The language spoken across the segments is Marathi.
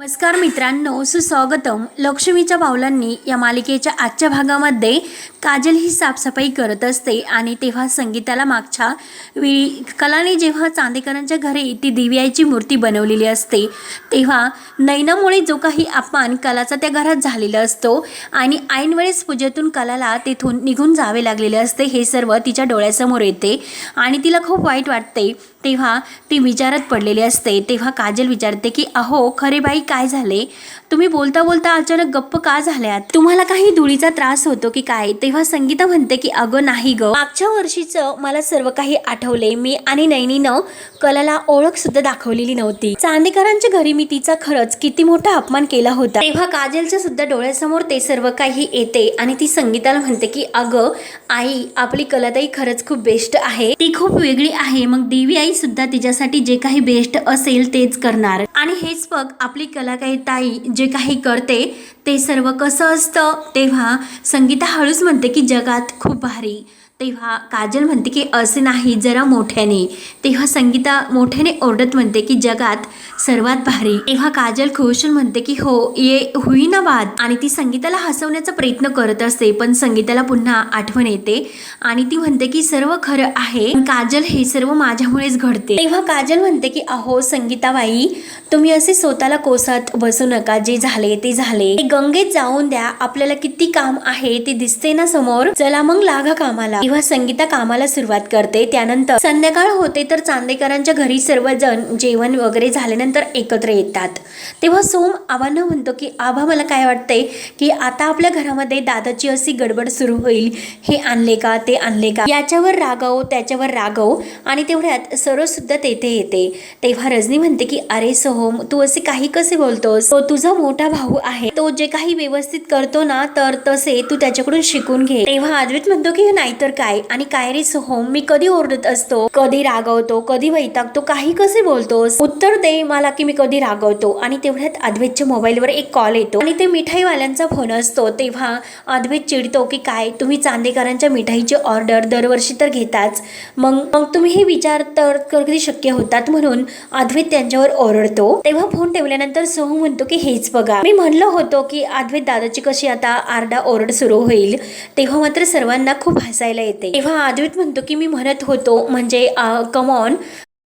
नमस्कार मित्रांनो सुस्वागतम. लक्ष्मीच्या पावलांनी या मालिकेच्या आजच्या भागामध्ये काजल ही साफसफाई करत असते आणि तेव्हा संगीताला मागच्या वेळी कलाने जेव्हा चांदेकरांच्या घरी ती दिव्याची मूर्ती बनवलेली असते तेव्हा नैनामुळे जो काही अपमान कलाचा त्या घरात झालेला असतो आणि ऐनवेळेस पूजेतून कलाला तेथून निघून जावे लागलेले असते हे सर्व तिच्या डोळ्यासमोर येते आणि तिला खूप वाईट वाटते. तेव्हा ती विचारत पडलेली असते. तेव्हा काजल विचारते की अहो खरे बाई काय झाले? तुम्ही बोलता बोलता अचानक गप्प का झाल्यात? तुम्हाला काही धुळीचा त्रास होतो की काय? तेव्हा संगीता म्हणते की अगं नाही ग. मागच्या वर्षीचं मला सर्व काही आठवले. मी आणि नैनीनं कलाला ओळख सुद्धा दाखवलेली नव्हती. चांदेकरांच्या घरी मी तिचा खरंच किती मोठा अपमान केला होता. तेव्हा काजलच्या सुद्धा डोळ्यासमोर ते सर्व काही येते आणि ती संगीताला म्हणते की अगं आई आपली कलाताई खरंच खूप बेस्ट आहे. ती खूप वेगळी आहे. मग देवी आई सुद्धा तिच्यासाठी जे काही बेस्ट असेल तेच करणार. आणि हेच बघ आपली कलाकाई ताई जे काही करते ते सर्व कसं असतं? तेव्हा संगीता हळूच म्हणते की जगात खूप भारी तेव्हा काजल म्हणते की असे नाही जरा मोठ्याने तेव्हा संगीता मोठ्याने ओरडत म्हणते की जगात सर्वात भारी. तेव्हा काजल खुश म्हणते की हो ये होईना बाद आणि ती संगीताला हसवण्याचा प्रयत्न करत असते पण संगीताला पुन्हा आठवण येते आणि ती म्हणते की सर्व खरं आहे काजल हे सर्व माझ्यामुळेच घडते. तेव्हा काजल म्हणते की अहो संगीताबाई तुम्ही असे स्वतःला कोसात बसू नका जे झाले ते झाले. ते गंगेत जाऊन द्या आपल्याला किती काम आहे ते दिसते ना समोर. चला मग लागा कामाला. तेव्हा संगीता कामाला सुरुवात करते त्यानंतर संध्याकाळ होते तर चांदेकरांच्या घरी सर्वजण जेवण वगैरे झाल्यानंतर एकत्र येतात. तेव्हा सोम आबांना म्हणतो की आबा मला काय वाटतंय की आता आपल्या घरामध्ये दादाची अशी गडबड सुरू होईल. हे आणले का? ते आणले का? याच्यावर रागव त्याच्यावर रागव आणि तेवढ्यात सरोजसुद्धा तेथे येते. तेव्हा रजनी म्हणते की अरे सोहम तू असे काही कसे बोलतोस? तो तुझा मोठा भाऊ आहे. तो जे काही व्यवस्थित करतो ना तर तसे तू त्याच्याकडून शिकून घे. तेव्हा अद्वित म्हणतो की नाहीतर काय आणि काय रे सोहम मी कधी ओरडत असतो कधी रागवतो कधी वैतागतो काही कसे बोलतोस? उत्तर दे मला की मी कधी रागवतो. आणि तेवढ्यात अद्वैतच्या मोबाईलवर एक कॉल येतो. आणि ते मिठाईवाल्यांचा फोन असतो. तेव्हा अद्वैत चिडतो की काय? तुम्ही चांदेकरांच्या मिठाईची ऑर्डर दरवर्षी तर घेताच. मग मग तुम्ही हे विचार तर कधी शक्य होतात म्हणून अद्वैत त्यांच्यावर ओरडतो. तेव्हा फोन ठेवल्यानंतर सोहम म्हणतो की हेच बघा. मी म्हणलं होतो की अद्वैत दादाची कशी आता आरडा ओरड सुरू होईल? तेव्हा मात्र सर्वांना खूप हसायला येते तेव्हा अद्वैत म्हणतो की मी म्हणत होतो म्हणजे कमॉन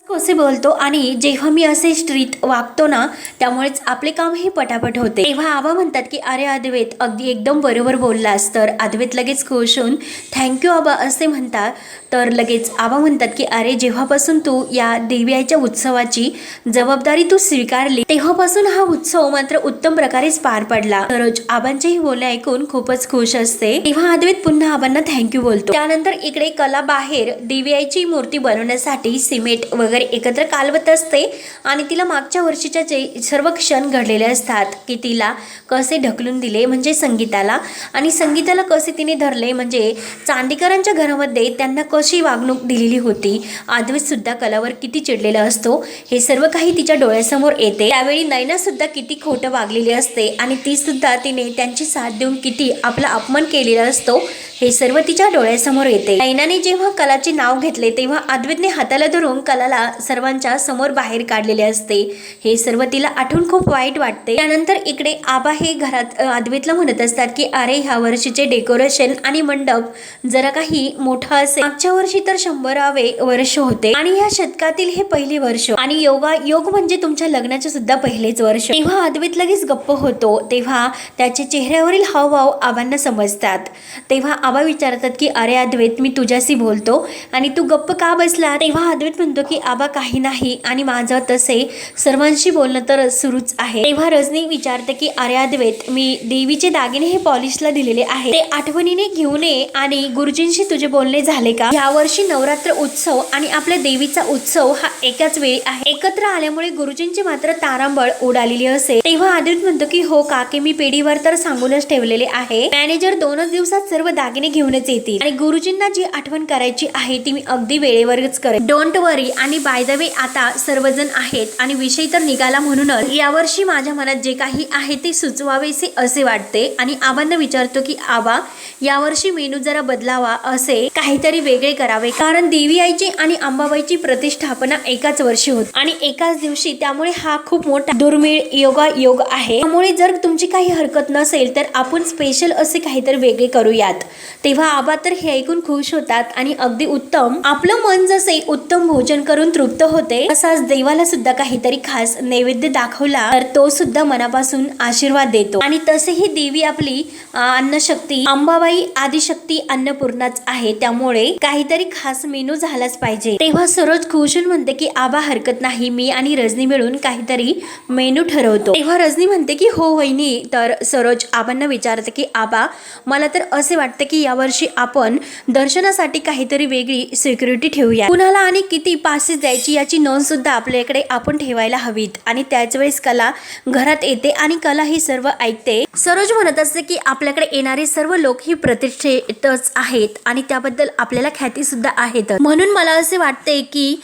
कसे बोलतो आणि जेव्हा मी असे स्ट्रीट वागतो ना त्यामुळेच आपले काम हे पटापट होते. तेव्हा आबा म्हणतात की अरे अद्वैत अगदी एकदम बरोबर बोललास. तर अद्वैत लगेच खुश होऊन थँक्यू आबा असे म्हणतात. तर लगेच आबा म्हणतात की अरे जेव्हापासून तू या देवीच्या उत्सवाची जबाबदारी तू स्वीकारली तेव्हापासून हा उत्सव मात्र उत्तम प्रकारेच पार पडला. सरोज आबांचेही बोलणे ऐकून खूपच खुश असते. तेव्हा अद्वैत पुन्हा आबांना थँक्यू बोलतो. त्यानंतर इकडे कला बाहेर देवीआईची मूर्ती बनवण्यासाठी सिमेंट वगैरे वगैरे एकत्र कालवत असते आणि तिला मागच्या वर्षीच्या जे सर्व क्षण घडलेले असतात की तिला कसे ढकलून दिले म्हणजे संगीताला. आणि संगीताला कसे तिने धरले म्हणजे चांदेकरांच्या घरामध्ये त्यांना कशी वागणूक दिलेली होती आदवीसुद्धा कलावर किती चिडलेला असतो हे सर्व काही तिच्या डोळ्यासमोर येते. त्यावेळी नैनासुद्धा किती खोटं वागलेली असते आणि तीसुद्धा तिने त्यांची साथ देऊन किती आपला अपमान केलेला असतो हे सर्व तिच्या डोळ्यासमोर येते. नैनाने जेव्हा कलाचे नाव घेतले तेव्हा अद्वैतने हाताला धरून कलाला सर्वांच्या समोर बाहेर काढलेले असते. हे सर्व तिला आठवून खूप वाईट वाटते. त्यानंतर इकडे आबा हे घरात अ, अद्वैतला म्हणत असतात की अरे ह्या वर्षीचे डेकोरेशन आणि मंडप जरा काही मोठा असेल. मागच्या वर्षी तर शंभरावे वर्ष होते आणि ह्या शतकातील हे पहिले वर्ष. आणि योगा योग म्हणजे तुमच्या लग्नाचे सुद्धा पहिलेच वर्ष. तेव्हा अद्वैत लगेच गप्प होतो. तेव्हा त्याच्या चेहऱ्यावरील हावभाव आबांना समजतात. तेव्हा आबा विचारतात की अरे अद्वैत मी तुझ्याशी बोलतो आणि तू गप्प का बसला तेव्हा अद्वैत म्हणतो की आबा काही नाही आणि माझं तसे सर्वांशी बोलणं तर सुरूच आहे. तेव्हा रजनी विचारते की अरे अद्वैत मी देवीचे दागिने हे पॉलिशला दिलेले आहे ते आठवणीने घेऊन ये आणि गुरुजींशी तुझे बोलणे झाले का? यावर्षी नवरात्र उत्सव आणि आपल्या देवीचा उत्सव हा एकाच वेळी आहे. एकत्र आल्यामुळे गुरुजींची मात्र तारांबळ उडालेली असेल तेव्हा अद्वैत म्हणतो की हो काके मी पेढीवर तर सांगूनच ठेवलेले आहे. मॅनेजर दोनच दिवसात सर्व दागिने घेऊनच येतील. आणि गुरुजींना जी आठवण करायची आहे ती मी अगदी वेळेवरच करेन. डोंट वरी आणि बाय द वे आता सर्वजण आहेत आणि विषय तर निघाला म्हणूनच यावर्षी माझ्या मनात जे काही आहे ते सुचवावेसे असे वाटते. आणि आबांना विचारतो की आबा यावर्षी मेनू जरा बदलावा असे काहीतरी वेगळे करावे. कारण देवी आईची आणि अंबाबाईची प्रतिष्ठापना एकाच वर्षी होत. आणि एकाच दिवशी त्यामुळे हा खूप मोठा दुर्मिळ योगा योग आहे. त्यामुळे जर तुमची काही हरकत नसेल तर आपण स्पेशल असे काहीतरी वेगळे करूयात. तेव्हा आबा तर हे ऐकून खुश होतात आणि अगदी उत्तम. आपलं मन जसे उत्तम भोजन करून तृप्त होते तसाच देवाला सुद्धा काहीतरी खास नैवेद्य दाखवला तर तो सुद्धा मनापासून आशीर्वाद देतो. आणि तसेही देवी आपली अन्नशक्ती अंबाबाई आदिशक्ती अन्नपूर्णाच आहे. त्यामुळे काहीतरी खास मेनू झालाच पाहिजे. तेव्हा सरोज खुश होऊन म्हणते की आबा हरकत नाही. मी आणि रजनी मिळून काहीतरी मेनू ठरवतो. तेव्हा रजनी म्हणते की हो वहिनी. तर सरोज आबांना विचारते की आबा मला तर असे वाटते की यावर्षी आपण दर्शनासाठी काहीतरी वेगळी सिक्युरिटी ठेवूया. कुणाला आणि किती पासेस द्यायची याची नोंद सुद्धा आपल्याकडे आपण ठेवायला हवीत. आणि त्याच वेळेस कला घरात येते आणि कला ही सर्व ऐकते. सरोज म्हणत असते की आपल्याकडे येणारे सर्व लोक ही प्रतिष्ठेतच आहेत आणि त्याबद्दल आपल्याला ख्याती सुद्धा आहेत. म्हणून मला असे वाटते की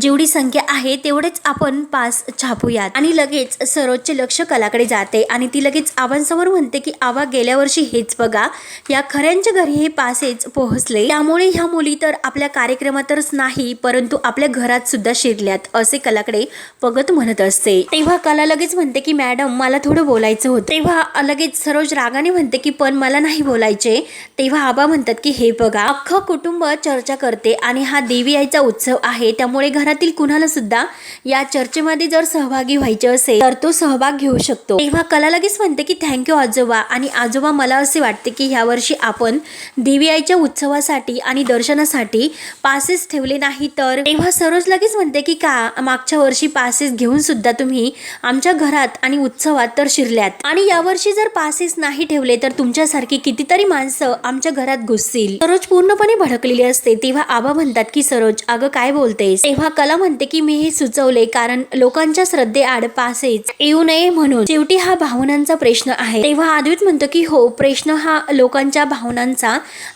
जेवढी संख्या आहे तेवढेच आपण पास छापूयात. आणि लगेच सरोजचे लक्ष कलाकडे जाते आणि ती लगेच आबांसमोर म्हणते की आबा गेल्या वर्षी हेच बघा. या खऱ्यांच्या घरी हे पासेच पोहोचले. त्यामुळे ह्या मुली तर आपल्या कार्यक्रमातच नाही परंतु आपल्या घरात सुद्धा शिरल्यात असे कलाकडे बघत म्हणत असते. तेव्हा कला लगेच म्हणते की मॅडम मला थोडं बोलायचं होतं. तेव्हा लगेच सरोज रागाने म्हणते की पण मला नाही बोलायचे. तेव्हा आबा म्हणतात की हे बघा अख्खं कुटुंब चर्चा करते आणि हा देवी आईचा उत्सव आहे. त्यामुळे घरातील कुणाला सुद्धा या चर्चेमध्ये जर सहभागी व्हायचे असेल तर तो सहभाग घेऊ शकतो. तेव्हा कला लगेच म्हणते की थँक्यू आजोबा आणि आजोबा मला असे वाटते की ह्या वर्षी आपण देवी आईच्या उत्सवासाठी आणि दर्शनासाठी पासेस ठेवले नाही तर? तेव्हा सरोज लगेच म्हणते की का मागच्या वर्षी पासेस घेऊन सुद्धा तुम्ही आमच्या घरात आणि उत्सवात तर शिरल्यात. आणि यावर्षी जर पासेस नाही ठेवले तर तुमच्यासारखी कितीतरी माणसं आमच्या घरात घुसतील. सरोज पूर्णपणे भडकलेली असते. तेव्हा आबा म्हणतात की सरोज अगं काय बोलतेस? तेव्हा कला म्हणते की मी हे सुचवले कारण लोकांच्या श्रद्धेआड पासेस येऊ नये म्हणून. शेवटी हा भावनांचा प्रश्न आहे. तेव्हा आदित म्हणतो की हो प्रश्न हा लोकांच्या भावनांचा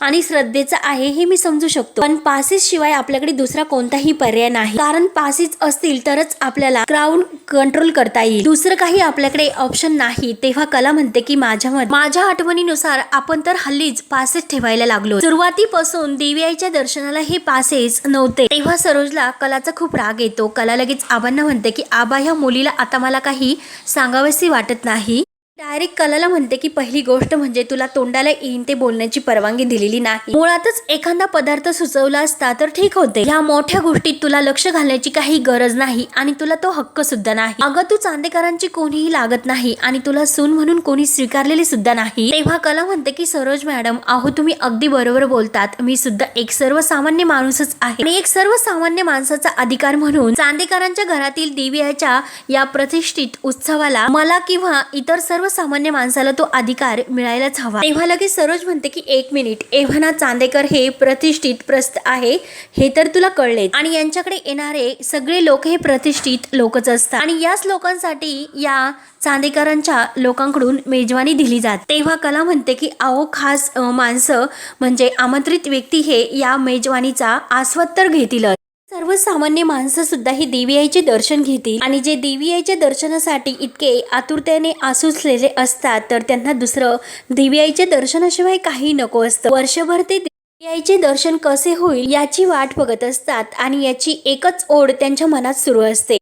आणि श्रद्धेचा आहे हे मी समजू शकतो. पण पासेस शिवाय आपल्याकडे दुसरा कोणताही पर्याय नाही. कारण पासेस असतील तरच आपल्याला क्राऊड कंट्रोल करता येईल. दुसरं काही आपल्याकडे ऑप्शन नाही. तेव्हा कला म्हणते की माझ्या माझ्या आठवणीनुसार आपण तर हल्लीच पासेस ठेवायला लागलो. सुरुवातीपासून देवी आईच्या दर्शनाला हे पासेस नव्हते. तेव्हा सरोजला कलाचा खूप राग येतो. कला लगेच आबांना म्हणते की आबा ह्या मुलीला आता मला काही सांगावेसे वाटत नाही. डायरेक्ट कलाला म्हणते की पहिली गोष्ट म्हणजे तुला तोंडाला येईन ते बोलण्याची परवानगी दिलेली नाही. मुळातच एखादा पदार्थ सुचवला असता तर ठीक होते. ह्या मोठ्या गोष्टीत तुला लक्ष घालण्याची काही गरज नाही आणि तुला तो हक्क सुद्धा नाही. अगं तू चांदेकरांची कोणीही लागत नाही आणि तुला सून म्हणून कोणी स्वीकारलेली सुद्धा नाही. तेव्हा कला म्हणते की सरोज मॅडम अहो तुम्ही अगदी बरोबर बोलतात. मी सुद्धा एक सर्वसामान्य माणूसच आहे. आणि एक सर्वसामान्य माणसाचा अधिकार म्हणून चांदेकरांच्या घरातील दिव्याच्या या प्रतिष्ठित उत्सवाला मला किंवा इतर सर्व सर्वसामान्य माणसाला तो अधिकार मिळायलाच हवा. तेव्हा लगेच सरोज म्हणते की एक मिनिट एव्हाना चांदेकर हे प्रतिष्ठित प्रस्त आहे हे तर तुला कळले. आणि यांच्याकडे येणारे सगळे लोक हे प्रतिष्ठित लोकच असतात. आणि याच लोकांसाठी या चांदेकरांच्या लोकांकडून मेजवानी दिली जाते. तेव्हा कला म्हणते की अहो खास माणसं म्हणजे आमंत्रित व्यक्ती हे या मेजवानीचा आस्वाद तर घेतीलच. सर्वसामान्य माणसं सुद्धा ही देवी आईचे दर्शन घेतील. आणि जे देवी आईच्या दर्शनासाठी इतके आतुरतेने आसुसलेले असतात तर त्यांना दुसरं देवी आईच्या दर्शनाशिवाय काही नको असतं. वर्षभर ते देवी आईचे दर्शन कसे होईल याची वाट बघत असतात आणि याची एकच ओढ त्यांच्या मनात सुरू असते.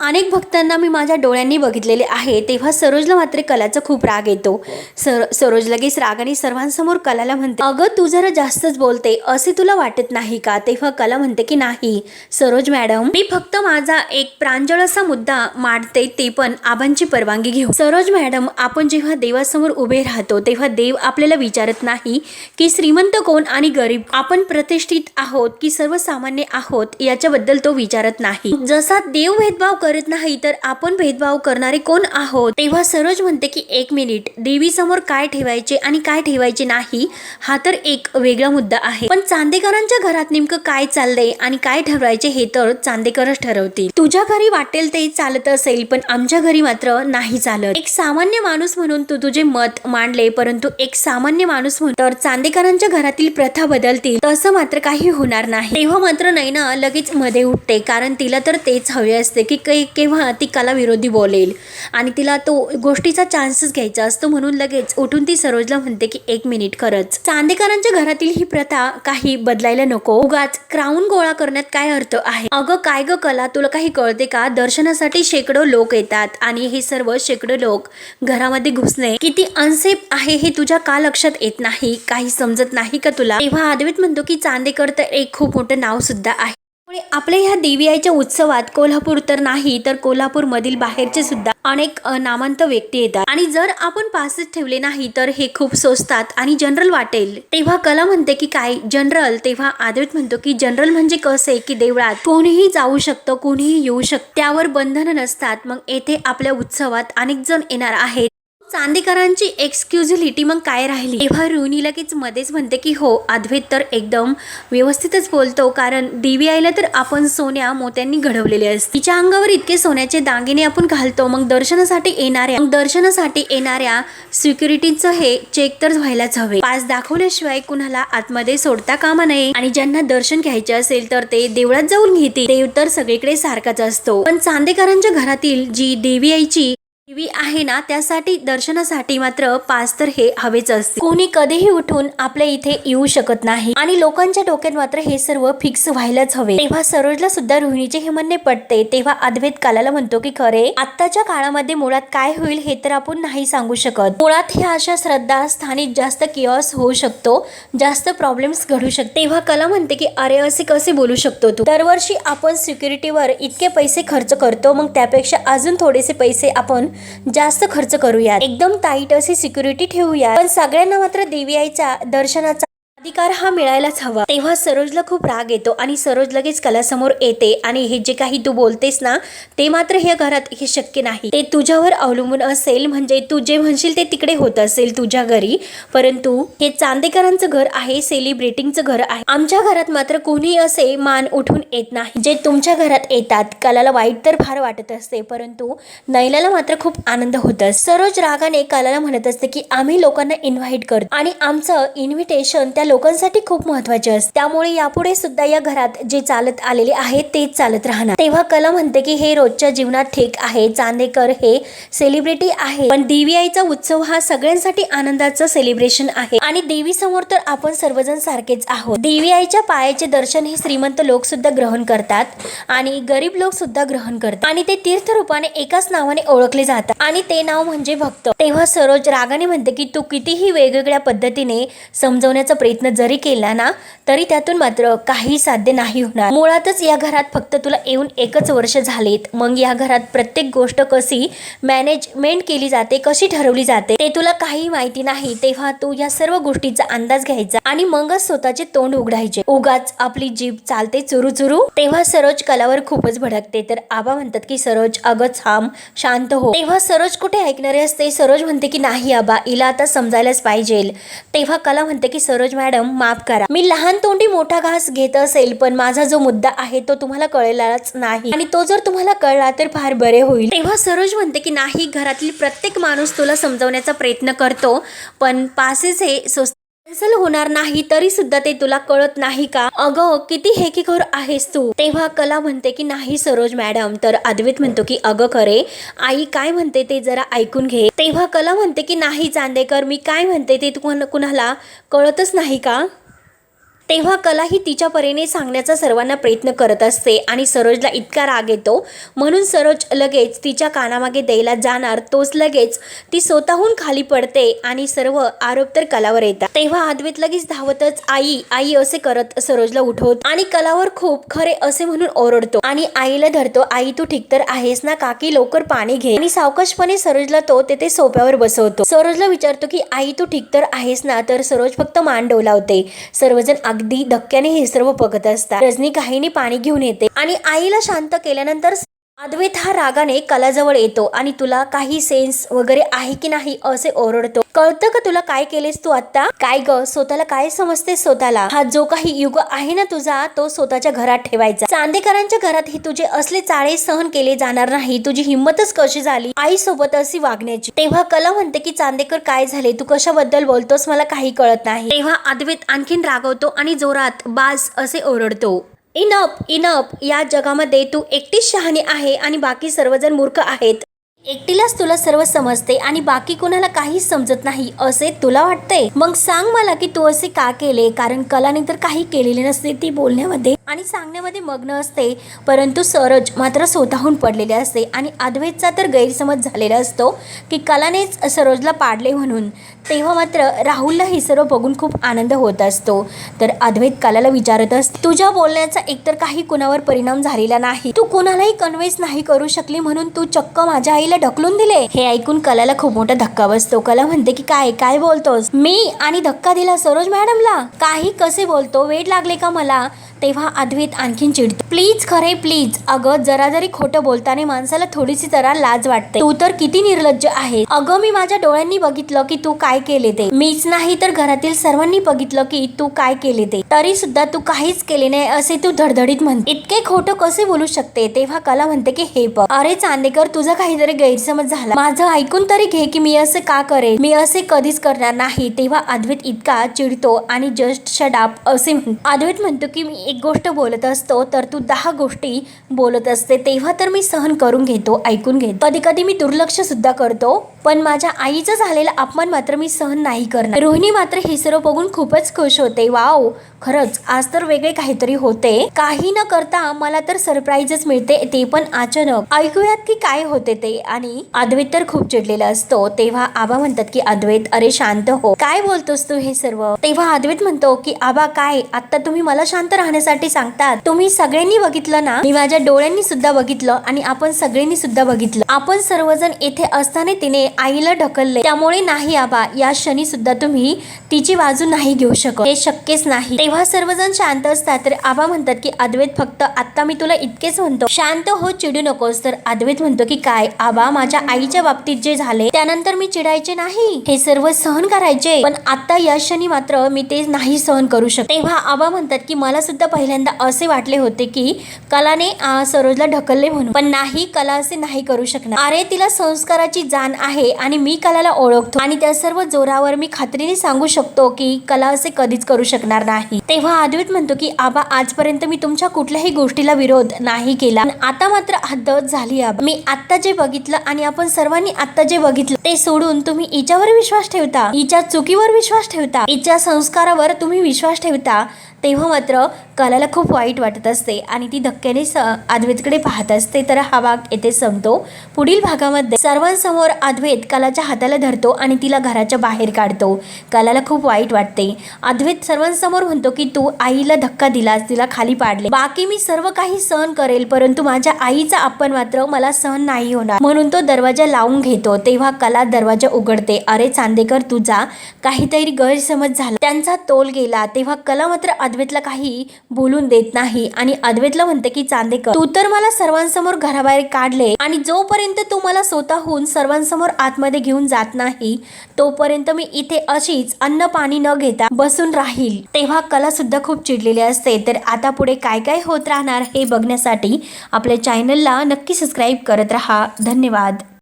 अनेक भक्तांना मी माझ्या डोळ्यांनी बघितलेले आहे तेव्हा सरोजला मात्र कलाचा खूप राग येतो. सर सरोज लगेच रागाने सर्वांसमोर कलाला म्हणते अगं तू जरा जास्तच बोलते असे तुला वाटत नाही का? तेव्हा कला म्हणते की नाही सरोज मॅडम मी फक्त माझा एक प्रांजळ असा मुद्दा मांडते ते पण आबांची परवानगी घेऊ सरोज मॅडम आपण जेव्हा देवासमोर उभे राहतो तेव्हा देव आपल्याला विचारत नाही की श्रीमंत कोण आणि गरीब? आपण प्रतिष्ठित आहोत की सर्वसामान्य आहोत याच्याबद्दल तो विचारत नाही. जसा देव भेदभाव कर करत नाही तर आपण भेदभाव करणारे कोण आहोत? तेव्हा सरोज म्हणते की एक मिनिट. देवी समोर काय ठेवायचे आणि काय ठेवायचे नाही हा तर एक वेगळा मुद्दा आहे. पण चांदेकरांच्या घरात नेमकं काय चाललंय आणि काय ठरवायचे हे तर चांदेकरच ठरवतील. तुझ्या घरी वाटेल ते चालत असेल पण आमच्या घरी मात्र नाही चालत. एक सामान्य माणूस म्हणून तू तुझे मत मांडले परंतु एक सामान्य माणूस म्हणून तर चांदेकरांच्या घरातील प्रथा बदलतील. तसं मात्र काही होणार नाही. तेव्हा मात्र नैना लगेच मध्ये उठते कारण तिला तर तेच हवे असते की केव्हा ती कला विरोधी बोलेल. आणि तिला तो गोष्टीचा चान्सच घ्यायचा असतो म्हणून लगेच उठून ती सरोजला म्हणते की एक मिनिट खरंच. चांदेकरांच्या घरातील ही प्रथा काही बदलायला नको. उगाच क्राऊन गोळा करण्यात काय अर्थ आहे? अगं काय ग कला? तुला काही कळते का? दर्शनासाठी शेकडो लोक येतात आणि हे सर्व शेकडो लोक घरामध्ये घुसणे किती अनसेफ आहे हे तुझ्या का लक्षात येत नाही? काही समजत नाही का तुला? तेव्हा अद्वैत म्हणतो की चांदेकर तर एक खूप मोठं नाव सुद्धा आहे. त्यामुळे आपल्या ह्या देवी आईच्या उत्सवात कोल्हापूर तर नाही तर कोल्हापूर मधील बाहेरचे सुद्धा अनेक नामांत व्यक्ती येतात. आणि जर आपण पासेस ठेवले नाही तर हे खूप सोसतात आणि जनरल वाटेल. तेव्हा कला म्हणते की काय? जनरल तेव्हा आदित्य म्हणतो की जनरल म्हणजे कसे की देवळात कोणीही जाऊ शकतं कोणीही येऊ शकतं. त्यावर बंधन नसतात. मग येथे आपल्या उत्सवात अनेक जण येणार आहेत. चांदेकरांची एक्सक्युझिलिटी मग काय राहिली? तेव्हा रुनी लगेच मध्येच म्हणते की हो अद्वैत तर एकदम व्यवस्थितच बोलतो कारण देवी आईला तर आपण सोन्या मोत्यांनी घडवलेले असते. तिच्या अंगावर इतके सोन्याचे दागिने आपण घालतो मग दर्शनासाठी येणाऱ्या मग दर्शनासाठी येणाऱ्या सिक्युरिटीचं हे चेक तर व्हायलाच हवे. पास दाखवल्याशिवाय कुणाला आतमध्ये सोडता कामा नये. आणि ज्यांना दर्शन घ्यायचे असेल तर ते देवळात जाऊन घेतील. देव तर सगळीकडे सारखाच असतो. पण चांदेकरांच्या घरातील जी देवी आईची देवी आहे ना त्यासाठी दर्शनासाठी मात्र पास तर हे हवेच असते. कोणी कधीही उठून आपल्या इथे येऊ शकत नाही. आणि लोकांच्या डोक्यात मात्र हे सर्व फिक्स व्हायलाच हवे. तेव्हा सरोजला सुद्धा रोहिणीचे हे म्हणणे पटते. तेव्हा अद्वैत कालाला म्हणतो की खरे आत्ताच्या काळामध्ये मुळात काय होईल हे तर आपण नाही सांगू शकत. मुळात ह्या अशा श्रद्धा स्थानिक जास्त किओस होऊ शकतो. जास्त प्रॉब्लेम्स घडू शकते तेव्हा कला म्हणते की अरे असे कसे बोलू शकतो तू? दरवर्षी आपण सिक्युरिटीवर इतके पैसे खर्च करतो मग त्यापेक्षा अजून थोडेसे पैसे आपण जास्त खर्च करूया एकदम टाईट अशी सिक्युरिटी ठेवूया पण सगळ्यांना मात्र देवी आईच्या दर्शनाचा अधिकार हा मिळायलाच हवा. तेव्हा सरोजला खूप राग येतो आणि सरोज लगेच कलासमोर येते आणि हे जे काही तू बोलतेस ना ते मात्र ह्या घरात हे शक्य नाही. ते तुझ्यावर अवलंबून असेल म्हणजे तू जे म्हणशील ते तिकडे होत असेल तुझ्या घरी. परंतु हे चांदेकरांचं घर आहे सेलिब्रिटींचं घर आहे. आमच्या घरात मात्र कोणी असे मान उठून येत नाही. जे तुमच्या घरात येतात कलाला वाईट तर फार वाटत असते परंतु नैलाला मात्र खूप आनंद होत सरोज रागाने कलाला म्हणत असते की आम्ही लोकांना इन्व्हाइट करतो आणि आमचं इन्व्हिटेशन त्या लोकांसाठी खूप महत्त्वाचे असते. त्यामुळे यापुढे सुद्धा या घरात जे चालत आलेले आहे तेच चालत राहणार. तेव्हा कला म्हणते की हे रोजच्या जीवनात ठीक आहे. चांदेकर हे सेलिब्रिटी आहे पण देवी आईचा उत्सव हा सगळ्यांसाठी आनंदाचं सेलिब्रेशन आहे. आणि देवी समोर तर आपण सर्वजण सारखेच आहोत. देवी आईच्या पायाचे दर्शन हे श्रीमंत लोक सुद्धा ग्रहण करतात. आणि गरीब लोक सुद्धा ग्रहण करतात. आणि ते तीर्थ रूपाने एकाच नावाने ओळखले जातात. आणि ते नाव म्हणजे भक्त. तेव्हा सरोज रागाने म्हणते की तू कितीही वेगवेगळ्या पद्धतीने समजवण्याचा प्रयत्न जरी केला ना तरी त्यातून मात्र काही साध्य नाही होणार. मुळातच या घरात फक्त तुला येऊन एकच वर्ष झालेत. मग या घरात प्रत्येक गोष्ट कशी मॅनेजमेंट केली जाते कशी ठरवली जाते ते तुला काही माहिती नाही. तेव्हा तू या सर्व गोष्टीचा अंदाज घ्यायचा आणि मगच स्वतःचे तोंड उघडायचे. उगाच आपली जीभ चालते चुरू चुरू तेव्हा सरोज कलावर खूपच भडकते. तर आबा म्हणतात की सरोज अगच थांब शांत हो. तेव्हा सरोज कुठे ऐकणारे असते? सरोज म्हणते की नाही आबा हिला आता समजायलाच पाहिजे तेव्हा कला म्हणते की सरोज मॅडम माफ करा. मी लहान तोंडी मोठा घास घेत असेल पण माझा जो मुद्दा आहे तो तुम्हाला कळलाच नाही. आणि तो जर तुम्हाला कळला तर फार बरे होईल. तेव्हा सरोज म्हणते की नाही घरातील प्रत्येक माणूस तुला समजवण्याचा प्रयत्न करतो पण पासेस हे स्वस्त कॅन्सल होणार नाही तरी सुद्धा ते तुला कळत नाही का? अगं किती हेकीखोर आहेस तू. तेव्हा कला म्हणते की नाही सरोज मॅडम. तर अद्वित म्हणतो की अगं खरे. आई काय म्हणते ते जरा ऐकून घे. तेव्हा कला म्हणते की नाही चांदेकर. मी काय म्हणते ते तू कुणाला कळतच नाही का? तेव्हा कला ही तिच्या परीने सांगण्याचा सर्वांना प्रयत्न करत असते आणि सरोजला इतका राग येतो. म्हणून सरोज लगेच तिच्या कानामागे द्यायला जाणार तोच लगेच ती स्वतःहून खाली पडते आणि सर्व आरोप तर कलावर येतात. तेव्हा अद्वैत लगेच धावतच आई आई असे करत सरोजला उठवत आणि कलावर खूप खरे असे म्हणून ओरडतो आणि आईला धरतो आई तू ठीक तर आहेस ना काकी? लवकर पाणी घे. आणि सावकाशपणे सरोजला तो तेथे सोप्यावर बसवतो. सरोजला विचारतो की आई तू ठीक तर आहेस ना? तर सरोज फक्त मान डोलावते. सर्वजण अगदी धक्क्याने हे सर्व बघत असतात. रजनी काहीने पाणी घेऊन येते आणि आईला शांत केल्यानंतर अद्वैत हा रागाने कलाजवळ येतो आणि तुला काही सेन्स वगैरे आहे की नाही असे ओरडतो. कळतं का तुला काय केलेस तू आता काय ग? स्वतःला काय समजते स्वतःला? हा जो काही युग आहे ना तुझा तो स्वतःच्या घरात ठेवायचा. चांदेकरांच्या घरात ही तुझे असले चाळे सहन केले जाणार नाही. तुझी हिंमतच कशी झाली? आई सोबत अशी वागण्याची. तेव्हा कला म्हणते की चांदेकर काय झाले? तू कशाबद्दल बोलतोस? मला काही कळत नाही. तेव्हा अद्वैत आणखीन रागवतो आणि जोरात बास असे ओरडतो. इनप इनप या जगामध्ये तू एकटीच शहाणी आहे आणि बाकी सर्वजण मूर्ख आहेत. एकटीलाच तुला सर्व समजते आणि बाकी कोणाला काहीच समजत नाही असे तुला वाटते? मग सांग मला की तू असे का केले? कारण कलाने तर काही केलेले नसते ती बोलण्यामध्ये आणि सांगण्यामध्ये मग्न असते. परंतु सरज मात्र स्वतःहून पडलेले असते आणि अद्वैतचा तर गैरसमज झालेला असतो की कलानेच सरोजला पाडले म्हणून. तेव्हा मात्र राहुलला हे सर्व बघून खूप आनंद होत असतो. तर अद्वैत कालाला विचारत अस तुझ्या बोलण्याचा एकतर काही कुणावर परिणाम झालेला नाही. तू कुणालाही कन्व्हिन्स नाही करू शकली म्हणून तू चक्क माझ्या आईला ढकलून दिले. हे ऐकून कलाला खूप मोठा धक्का बसतो. कला म्हणते की काय काय बोलतोस? मी आणि धक्का दिला सरोज मॅडमला? काही कसे बोलतो? वेळ लागले का मला? तेव्हा अद्वैत आणखीन चिडतो. प्लीज खरे प्लीज. अगं जरा जरी खोटं बोलताना माणसाला थोडीशी जरा लाज वाटते. तू तर किती निर्लज्ज आहे अगं मी माझ्या डोळ्यांनी बघितलं की तू काय काय केले ते? मीच नाही तर घरातील सर्वांनी बघितलं की तू काय केले ते. तरी सुद्धा तू काहीच केले नाही असे तू धडधडीत म्हणते इतके खोटं कसे बोलू शकते? तेव्हा कला म्हणते की हे बघ अरे चांदेकर तुझा काहीतरी गैरसमज झाला. माझं ऐकून तरी घे की मी असं का करेन? मी असे कधीच करणार नाही. तेव्हा अद्वैत इतका चिडतो आणि जस्ट शडाप असे म्हण अद्वैत म्हणतो की मी एक गोष्ट बोलत असतो तर तू दहा गोष्टी बोलत असते. तेव्हा तर मी सहन करून घेतो ऐकून घेतो. कधी कधी मी दुर्लक्ष सुद्धा करतो पण माझ्या आईचा झालेला अपमान मात्र मी सहन नाही करणार. रोहिणी मात्र हे सर्व बघून खूपच खुश होते. वाव खरंच आज तर वेगळे काहीतरी होते. काही न करता मला तर सरप्राईजच मिळते ते पण अचानक. ऐकूयात की काय होते ते? आणि अद्वैत तर खूप चिडलेला असतो. तेव्हा आबा म्हणतात की अद्वैत अरे शांत हो. काय बोलतोस तू हे सर्व? तेव्हा अद्वैत म्हणतो की आबा काय? आता तुम्ही मला शांत राहण्यासाठी सांगतात. तुम्ही सगळ्यांनी बघितलं ना? मी माझ्या डोळ्यांनी सुद्धा बघितलं आणि आपण सगळ्यांनी सुद्धा बघितलं. आपण सर्वजण येथे असताना तिने आईला ढकलले. त्यामुळे नाही आबा या क्षणी सुद्धा तुम्ही तिची बाजू नाही घेऊ शकत. हे शक्यच नाही. तेव्हा सर्वजण शांत असतात. तर आबा म्हणतात की अद्वैत फक्त आता मी तुला इतकेच म्हणतो. शांत हो चिडू नकोस. तर अद्वैत म्हणतो की काय? आबा माझ्या आईच्या बाबतीत जे झाले त्यानंतर मी चिडायचे नाही? हे सर्व सहन करायचे. पण आता या क्षणी मात्र मी ते नाही सहन करू शकत. तेव्हा आबा म्हणतात की मला सुद्धा पहिल्यांदा असे वाटले होते की कलाने सरोजला ढकलले म्हणून. पण नाही कला असे नाही करू शकणार. अरे तिला संस्काराची जाण आहे आणि मी कलाला ओळखतो आणि त्या सर्व जोरावर मी खात्रीने सांगू शकतो की कला असे कधीच करू शकणार नाही. तेव्हा अद्वैत म्हणतो की आबा आजपर्यंत मी तुमच्या कुठल्याही गोष्टीला विरोध नाही केला. आता मात्र हद्दत झाली आबा. मी आत्ता जे बघितलं आणि आपण सर्वांनी आत्ता जे बघितलं ते सोडून तुम्ही हिच्यावर विश्वास ठेवता. हिच्या चुकीवर विश्वास ठेवता. हिच्या संस्कारावर तुम्ही विश्वास ठेवता. तेव्हा मात्र कलाला खूप वाईट वाटत असते आणि ती धक्क्याने स अद्वैतकडे पाहत असते. तर हा भाग येथे संपतो. पुढील भागामध्ये सर्वांसमोर अद्वैत कलाच्या हाताला धरतो आणि तिला घराच्या बाहेर काढतो. कलाला खूप वाईट वाटते. अद्वैत सर्वांसमोर म्हणतो की तू आईला धक्का दिलास तिला खाली पाडले. बाकी मी सर्व काही सहन करेल परंतु माझ्या आईचा आपण मात्र मला सहन नाही होणार. म्हणून तो दरवाजा लावून घेतो. तेव्हा कला दरवाजा उघडते. अरे चांदेकर तुझा काहीतरी गैरसमज झाला. त्यांचा तोल गेला. तेव्हा कला मात्र अद्वैतला काही बोलून देत नाही आणि अद्वैतला म्हणते की चांदेकर तू तर मला सर्वांसमोर घराबाहेर काढले आणि जोपर्यंत तू मला स्वतःहून सर्वांसमोर आतमध्ये घेऊन जात नाही तोपर्यंत मी इथे अशीच अन्न पाणी न घेता बसून राहील. तेव्हा कला सुद्धा खूप चिडलेली असते. तर आता पुढे काय काय होत राहणार हे बघण्यासाठी आपल्या चॅनलला नक्की सबस्क्राईब करत राहा. धन्यवाद.